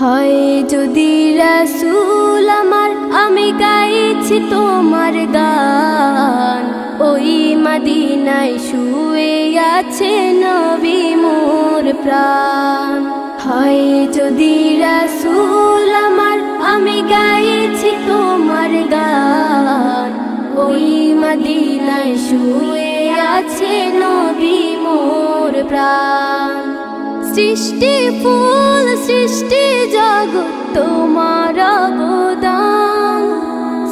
হয় যদি রাসূল আমার, আমি গাইছি তোমার গান। ওই মদিনায় শুয়ে আছে নবী মোর প্রাণ। হয় যদি রাসূল আমার, আমি গাইছি তোমার গান। ওই মদিনায় শুয়ে আছে নবী মোর প্রাণ। সৃষ্টি ফুল তোমার অবদান।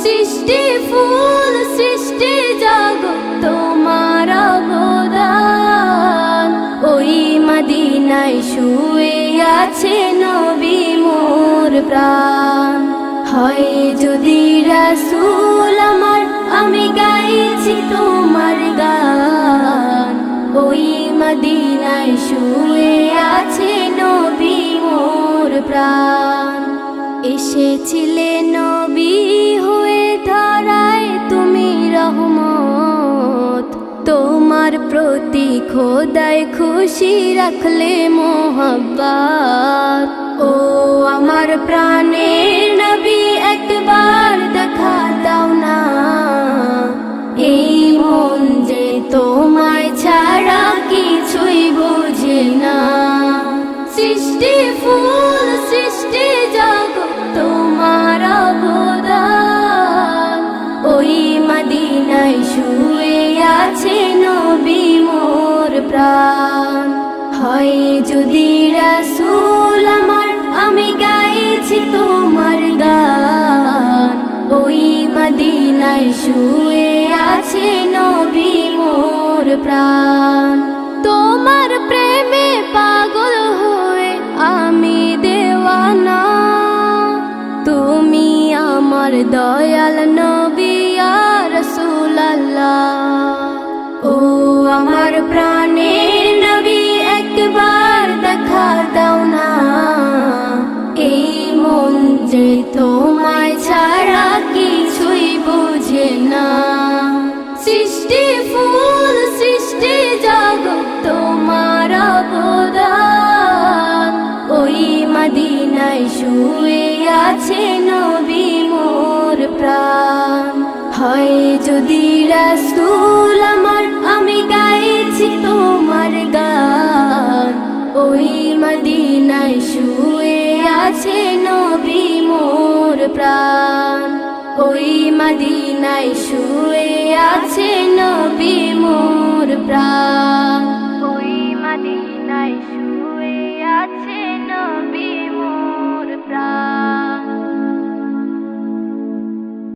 সৃষ্টি ফুল, সৃষ্টি জগৎ, তোমার অবদান। ওই মদিনায় শুয়ে আছে নবী মোর প্রাণ। হয় যদি রাসূল আমার, আমি গাইছি তোমার গান। ওই মদিনায় শুয়ে এসেছিলে নবী হয়ে ধরায় তুমি রহমত। তোমার প্রতি খোদায় খুশি রাখলে মোহব্বত। ও আমার প্রাণের নবী একবার দেখা দাও না। এই মন যে তোমায় ছাড়া কিছুই বোঝে না। সৃষ্টি ফুল, সৃষ্টি প্রাণ। হয় যদি রাসূল আমার, আমি গাইছি তোমার গান। ওই মদিনায় শুয়ে আছে নবী মোর প্রাণ। তোমার প্রেমে পাগল হয়ে আমি দেওয়ানা। তুমি আমার দয়াল নবী মদিনায় শুয়ে আছে নবী মোর প্রাণ। হয় যদি রাসূল আমার, আমি গাইছি তোমার গান। ওই মদিনায় শুয়ে আছে নবী মোর প্রাণ। ওই মদিনায় শুয়ে আছে নবী